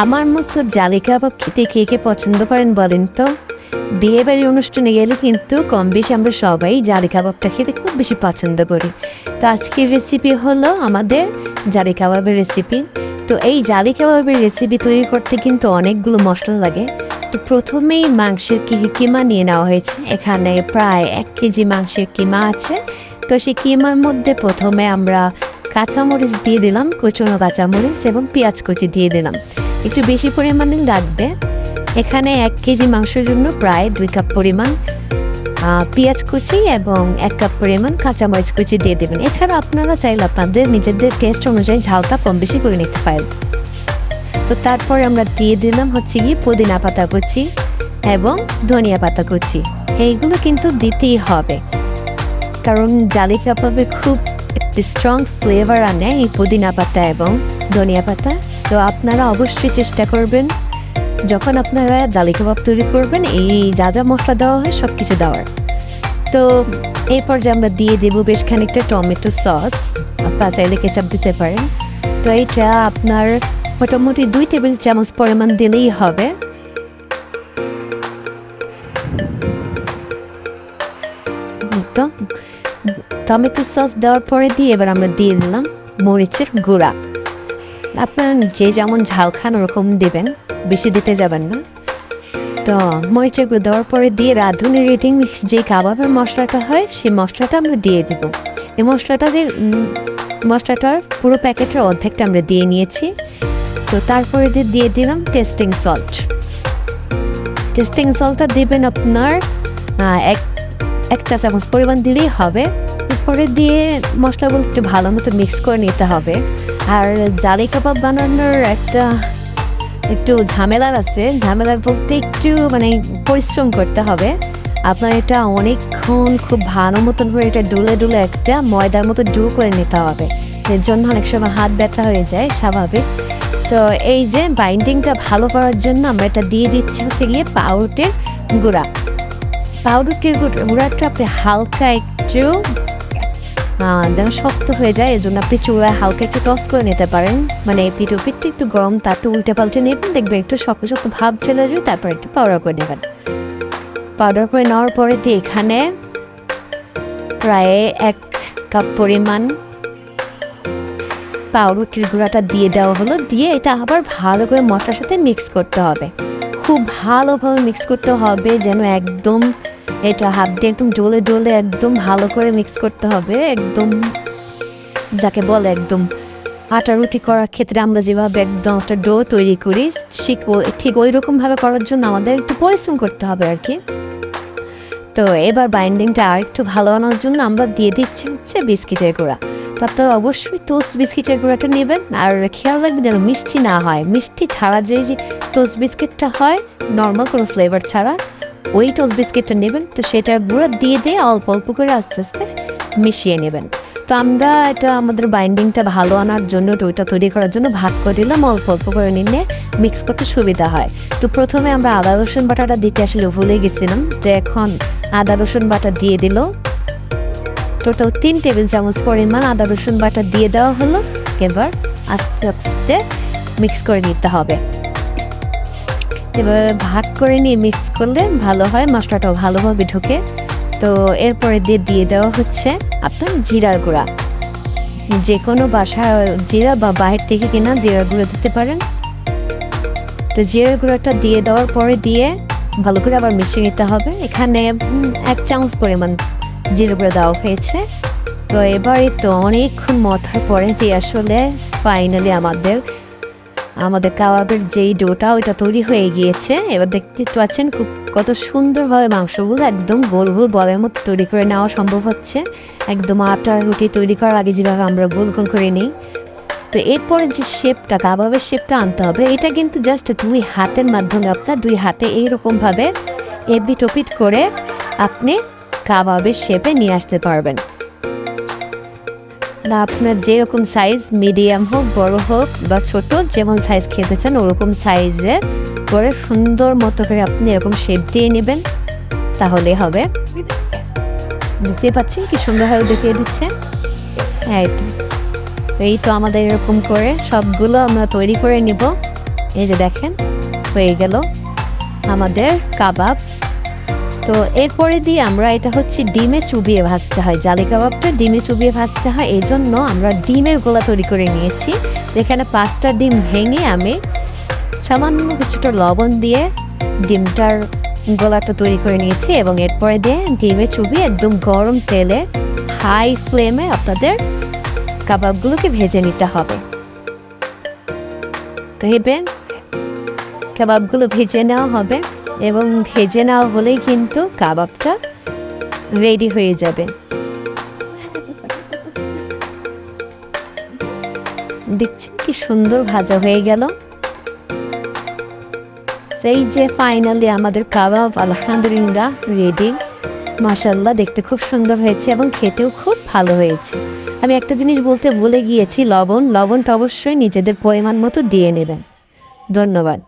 আমার মতো জালি কাবাব খেতে কে কে পছন্দ করেন বলেন তো? বিয়ে বাড়ির অনুষ্ঠানে গেলে কিন্তু কম বেশি আমরা সবাই জালি কাবাবটা খেতে খুব বেশি পছন্দ করি। তো আজকের রেসিপি হলো আমাদের জালি কাবাবের রেসিপি তো এই জালি কাবাবের রেসিপি তৈরি করতে কিন্তু অনেকগুলো মশলা লাগে। তো প্রথমেই মাংসের কিমা নিয়ে নেওয়া হয়েছে। এখানে প্রায় এক কেজি মাংসের কিমা আছে। তো সেই কিমার মধ্যে প্রথমে আমরা কাঁচামরিচ দিয়ে দিলাম কুচনো কাঁচামরিচ এবং পেঁয়াজ কুচি দিয়ে দিলাম। একটু বেশি পরিমাণে লাগবে। এখানে এক কেজি মাংসের জন্য প্রায় দুই কাপ পরিমাণ পেঁয়াজ কুচি এবং এক কাপ পরিমাণ কাঁচামরিচ কুচি দিয়ে দেবেন। এছাড়া আপনারা চাইলে আপনাদের নিজেদের টেস্ট অনুযায়ী ঝালটা কম বেশি করে নিতে পারেন। তো তারপরে আমরা দিয়ে দিলাম হচ্ছে গিয়ে পুদিনা পাতা কুচি এবং ধনিয়া পাতা কুচি। এইগুলো কিন্তু দিতেই হবে। কারণ জালি কাবাবে খুব একটি স্ট্রং ফ্লেভার আনে এই পুদিনা পাতা এবং ধনিয়া পাতা। তো আপনারা অবশ্যই চেষ্টা করবেন, যখন আপনারা জালি কাবাব তৈরি করবেন, এই যা যা মশলা দেওয়া হয় সব কিছু দেওয়ার। তো এই পর্যায়ে আমরা দিয়ে দেবো বেশ খানিকটা টমেটো সস, আপনারা চাইলে কেচাপ দিতে পারেন। তো এইটা আপনার মোটামুটি দুই টেবিল চামচ পরিমাণ দিলেই হবে। তো। টমেটো সস দেওয়ার পরে দিয়ে এবার আমরা দিয়ে দিলাম মরিচের গুঁড়া। আপনারা যে যেমন ঝাল খান, ওরকম দেবেন। বেশি দিতে যাবেন না। তো মরিচের গুঁড়ো দেওয়ার পরে দিয়ে রাঁধুনি রেটিং যে কাবাবের মশলাটা হয়, সেই মশলাটা আমরা দিয়ে দিব। এই মশলাটা যে মশলাটার পুরো প্যাকেটের অর্ধেকটা আমরা দিয়ে নিয়েছি। তো তারপরে দিয়ে দিলাম টেস্টিং সল্ট। টেস্টিং সল্টটা দেবেন আপনার এক এক চা চামচ পরিমাণ দিলেই হবে। এরপরে দিয়ে মশলাগুলো একটু ভালো মতো মিক্স করে নিতে হবে। আর জালি কাবাব বানানোর একটা একটু ঝামেলার আছে। ঝামেলার বলতে একটু মানে পরিশ্রম করতে হবে। আপনার এটা অনেকক্ষণ খুব ভালো মতন করে এটা ডুলে ডুলে একটা ময়দার মতো ডু করে নিতে হবে। এর জন্য অনেক সময় হাত ব্যথা হয়ে যায়, স্বাভাবিক। তো এই যে বাইন্ডিংটা ভালো করার জন্য আমরা এটা দিয়ে দিচ্ছি হচ্ছে গিয়ে পাউরুটির গুঁড়া। পাউরুটির গুঁড়ো- গুঁড়াটা আপনি হালকা একটু যেন শক্ত হয়ে যায়, এজন্য আপনি চূড়ায় হালকা একটু টস করে নিতে পারেন। মানে পিঠো পিঠটা একটু গরম তারটা উল্টে পাল্টে নেবেন, দেখবেন একটু শক্ত শক্ত ভাব চলে যাবে তারপর একটু পাউডার করে নেবেন। পাউডার করে নেওয়ার পরে এখানে প্রায় এক কাপ পরিমাণ পাউরুটির গুঁড়াটা দিয়ে দেওয়া হলো। দিয়ে এটা আবার ভালো করে মশলার সাথে মিক্স করতে হবে। খুব ভালোভাবে মিক্স করতে হবে, যেন একদম এটা হাত দিয়ে একদম ডলে ডলে একদম ভালো করে মিক্স করতে হবে, একদম যাকে বলে একদম আটা রুটি করার ক্ষেত্রে আমরা যেভাবে একদম একটা ডো তৈরি করি, ঠিক ঠিক ওই রকমভাবে করার জন্য আমাদের একটু পরিশ্রম করতে হবে আর কি। তো এবার বাইন্ডিংটা আর একটু ভালো আনার জন্য আমরা দিয়ে দিচ্ছি হচ্ছে বিস্কিটের গুঁড়া। তো আপনারা অবশ্যই টোস্ট বিস্কিটের গুঁড়াটা নেবেন আর খেয়াল রাখবেন যেন মিষ্টি না হয়। মিষ্টি ছাড়া যে টোস্ট বিস্কিটটা হয় নর্মাল কোনো ফ্লেভার ছাড়া ওই টোস্ট বিস্কিটটা নেবেন, তো সেটার গুঁড়া দিয়ে দিয়ে অল্প অল্প করে আস্তে আস্তে মিশিয়ে নেবেন। তো আমরা এটা আমাদের বাইন্ডিংটা ভালো আনার জন্য, ওইটা তৈরি করার জন্য ভাগ করে দিলাম, অল্প অল্প করে নিলে মিক্স করতে সুবিধা হয়। তো প্রথমে আমরা আদা, রসুন বাটাটা দিতে আসলে ভুলে গেছিলাম, তো এখন আদা, রসুন বাটা দিয়ে দিল। টোটাল তিন টেবিল চামচ পরিমাণ আদা, রসুন বাটা দিয়ে দেওয়া হলো। এবার আস্তে আস্তে মিক্স করে নিতে হবে। এবার ভাগ করে নিয়ে মিক্স করলে ভালো হয়, মশলাটাও ভালোভাবে ঢোকে। তো এরপরে দিয়ে দিয়ে দেওয়া হচ্ছে আপনার জিরার গুঁড়া। যে কোনো বাসায়, জিরা বা বাইরে থেকে কিনা জিরার গুঁড়ো দিতে পারেন। তো জিরার গুঁড়োটা দিয়ে দেওয়ার পরে দিয়ে ভালো করে আবার মিশিয়ে নিতে হবে। এখানে এক চামচ পরিমাণ জিরা গুঁড়ো দেওয়া হয়েছে। তো এবারে তো অনেকক্ষণ মথার পরে দিয়ে আসলে ফাইনালি আমাদের আমাদের কাবাবের যেই ডোটা, ওইটা তৈরি হয়ে গিয়েছে। এবার দেখতে পাচ্ছেন খুব কত সুন্দরভাবে মাংসগুলো একদম গোল গোল বলের মতো তৈরি করে নেওয়া সম্ভব হচ্ছে। একদম আটার রুটি তৈরি করার আগে যেভাবে আমরা গোল গোল করে নিই। তো এরপরে যে শেপটা, কাবাবের শেপটা আনতে হবে, এটা কিন্তু জাস্ট দুই হাতের মাধ্যমে আপনার দুই হাতে এইরকমভাবে এপিট ওপিট করে আপনি কাবাবের শেপে নিয়ে আসতে পারবেন। না, আপনার যেরকম সাইজ মিডিয়াম হোক, বড় হোক বা ছোট, যেমন সাইজ খেতে চান, ওরকম সাইজে করে সুন্দর মতো করে আপনি এরকম শেপ দিয়ে নেবেন, তাহলে হবে। দেখতে পাচ্ছেন কি সুন্দরভাবে দেখিয়ে দিচ্ছে? এই তো। এই তো আমাদের এরকম করে সবগুলো আমরা তৈরি করে নিব। এই যে দেখেন, হয়ে গেল আমাদের কাবাব। তো এরপরে দিয়ে আমরা এটা হচ্ছে ডিমে চুবিয়ে ভাজতে হয়। জালি কাবাবটা ডিমে চুবিয়ে ভাজতে হয় এই জন্য আমরা ডিমের গোলা তৈরি করে নিয়েছি। যেখানে পাঁচটা ডিম ভেঙে আমি সামান্য কিছুটা লবণ দিয়ে ডিমটার গোলাটা তৈরি করে নিয়েছি এবং এরপরে দিয়ে ডিমে চুবিয়ে একদম গরম তেলে হাই ফ্লেমে আপনাদের কাবাবগুলোকে ভেজে নিতে হবে। তো হেবেন কাবাবগুলো ভেজে নেওয়া হবে। এবং ভেজে নেওয়া হলেই কিন্তু কাবাবটা রেডি হয়ে যাবে। দেখছেন কি সুন্দর ভাজা হয়ে গেল? সেই যে ফাইনালি আমাদের কাবাব, আলহামদুলিল্লাহ রেডি মাসাল্লাহ দেখতে খুব সুন্দর হয়েছে এবং খেতেও খুব ভালো হয়েছে। আমি একটা জিনিস বলতে ভুলে গিয়েছি, লবণ। লবণটা অবশ্যই নিজেদের পরিমাণ মতো দিয়ে নেবেন। ধন্যবাদ।